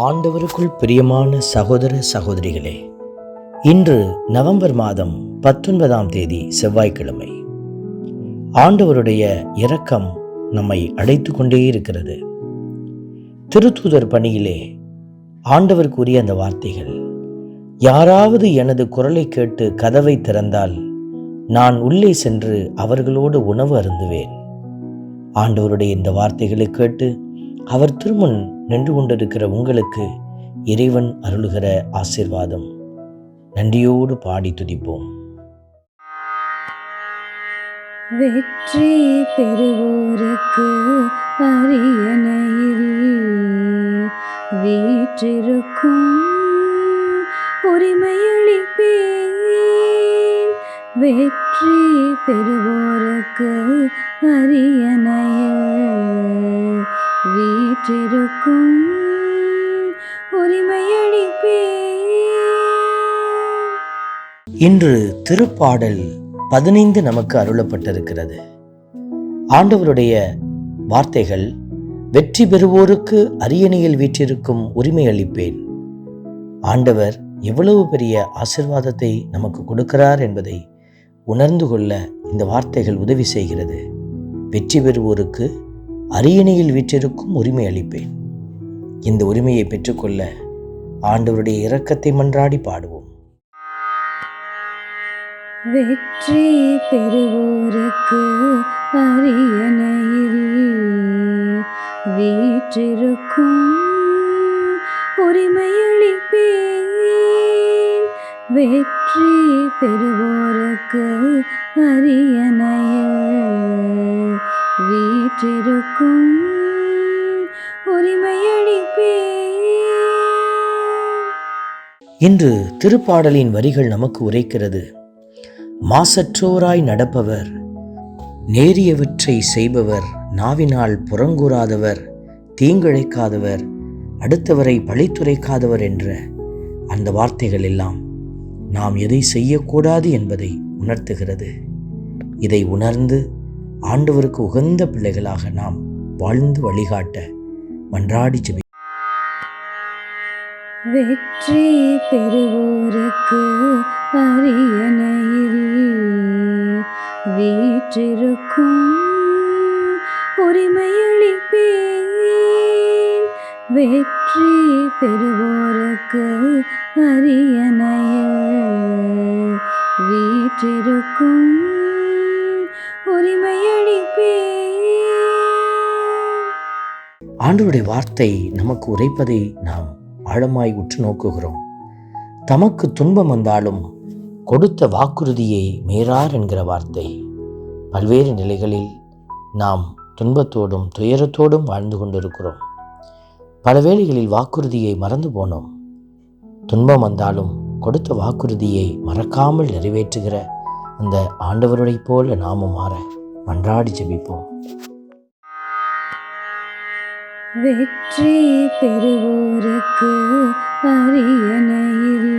ஆண்டவருக்குள் பிரியமான சகோதர சகோதரிகளே இன்று நவம்பர் மாதம் பத்தொன்பதாம் தேதி செவ்வாய்க்கிழமை. ஆண்டவருடைய இரக்கம் நம்மை அடைத்து கொண்டே இருக்கிறது. திருத்தூதர் பணியிலே ஆண்டவருக்குரிய அந்த வார்த்தைகள் யாராவது எனது குரலை கேட்டு கதவை திறந்தால் நான் உள்ளே சென்று அவர்களோடு உணவு அருந்துவேன். ஆண்டவருடைய இந்த வார்த்தைகளை கேட்டு அவர் திருமுன் நின்று கொண்டிருக்கிற உங்களுக்கு இறைவன் அருளுகிற ஆசீர்வாதம். நன்றியோடு பாடி துதிப்போம். வெற்றி பெறுவோருக்கு அரியணையில் வீற்றிருக்கும் உரிமையளிப்பேன். வெற்றி பெறுவோருக்கு அரியணையில் வீற்றிருக்கும். இன்று திருப்பாடல் பதினைந்து நமக்கு அருளப்பட்டிருக்கிறது. ஆண்டவருடைய வார்த்தைகள் வெற்றி பெறுவோருக்கு அரியணையில் வீற்றிருக்கும் உரிமை அளிப்பேன். ஆண்டவர் எவ்வளவு பெரிய ஆசிர்வாதத்தை நமக்கு கொடுக்கிறார் என்பதை உணர்ந்து கொள்ள இந்த வார்த்தைகள் உதவி செய்கிறது. வெற்றி பெறுவோருக்கு அரியணையில் வீற்றிருக்கும் உரிமை அளிப்பேன். இந்த உரிமையை பெற்றுக்கொள்ள ஆண்டவருடைய இரக்கத்தை மன்றாடி பாடுவோம். வெற்றி பெறுவோருக்கு அரியணையில் வீற்றிருக்கும் உரிமையளிப்பேன் வெற்றி பெறுவோருக்கு அரியணையில் பெற்றிருக்கும். இன்று திருப்பாடலின் வரிகள் நமக்கு உரைக்கிறது. மாசற்றோராய் நடப்பவர் நேரியவற்றை செய்பவர் நாவினால் புறங்கூறாதவர் தீங்கிழைக்காதவர் அடுத்தவரை பழித்துரைக்காதவர் என்ற அந்த வார்த்தைகள் எல்லாம் நாம் எதை செய்யக்கூடாது என்பதை உணர்த்துகிறது. இதை உணர்ந்து ஆண்டவருக்கு உகந்த பிள்ளைகளாக நாம் வாழ்ந்து வழிகாட்ட மன்றாடி ஜெபி வெற்றி பெறுவோருக்கு அரியணையில் வீற்றிருக்கும் உரிமையளிப்பேன். வெற்றி பெறுவோருக்கு அரியணையில் வீற்றிருக்கும் உரிமை ஆண்டவருடைய வார்த்தை நமக்கு உரைப்பதை நாம் ஆழமாய் உற்று நோக்குகிறோம். தமக்கு துன்பம் வந்தாலும் கொடுத்த வாக்குறுதியை மீறார் என்கிற வார்த்தை. பல்வேறு நிலைகளில் நாம் துன்பத்தோடும் துயரத்தோடும் வாழ்ந்து கொண்டிருக்கிறோம். பல வேளைகளில் வாக்குறுதியை மறந்து போனோம். துன்பம் வந்தாலும் கொடுத்த வாக்குறுதியை மறக்காமல் நிறைவேற்றுகிற அந்த ஆண்டவருடைய போல நாமும் மாற மன்றாடி ஜெபிப்போம். வெற்றி பெறுவோருக்கு அரியணையில்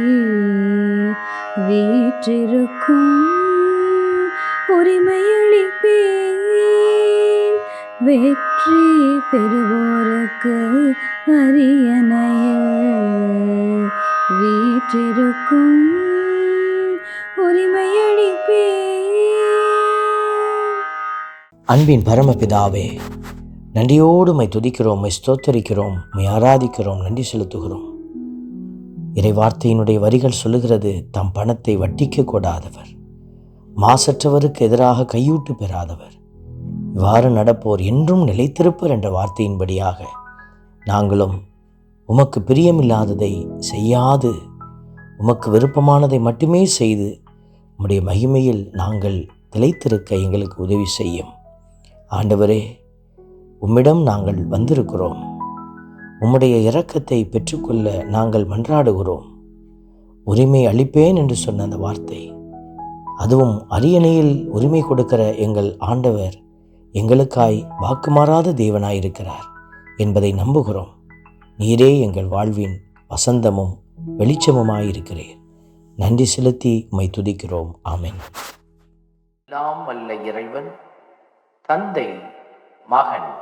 வீற்றிருக்கும் உரிமையளிப்பேன். வெற்றி பெறுவோருக்கு அரியணையில் வீற்றிருக்கும் உரிமையளிப்பேன். அன்பின் பரமபிதாவே நன்றியோடு மை துதிக்கிறோம் மை ஸ்தோத்தரிக்கிறோம் மை ஆராதிக்கிறோம் நன்றி செலுத்துகிறோம். இறை வார்த்தையினுடைய வரிகள் சொல்லுகிறது தம் பணத்தை வட்டிக்க கூடாதவர் மாசற்றவருக்கு எதிராக கையூட்டு பெறாதவர். இவ்வாறு நடப்போர் என்றும் நிலைத்திருப்பர் என்ற வார்த்தையின்படியாக நாங்களும் உமக்கு பிரியமில்லாததை செய்யாது உமக்கு விருப்பமானதை மட்டுமே செய்து உம்முடைய மகிமையில் நாங்கள் திளைத்திருக்க எங்களுக்கு உதவி செய்யும். ஆண்டவரே உம்மிடம் நாங்கள் வந்திருக்கிறோம். உம்முடைய இரக்கத்தை பெற்றுக்கொள்ள நாங்கள் மன்றாடுகிறோம். உரிமை அளிப்பேன் என்று சொன்ன அந்த வார்த்தை. அதுவும் அரியணையில் உரிமை கொடுக்கிற எங்கள் ஆண்டவர் எங்களுக்காய் வாக்குமாறாத தேவனாயிருக்கிறார் என்பதை நம்புகிறோம். நீரே எங்கள் வாழ்வின் வசந்தமும் வெளிச்சமுமாயிருக்கிறீர். நன்றி செலுத்தி உம்மை துதிக்கிறோம். ஆமேன். நாம் அல்ல இறைவன் தந்தை மகன்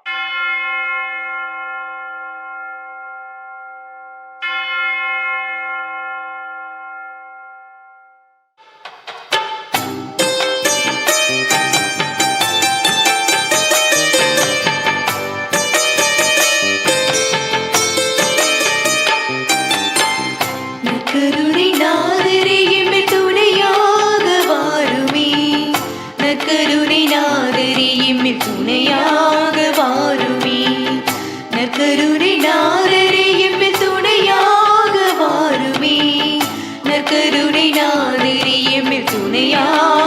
நற்கருணை நாதரே எம்மை துணையாக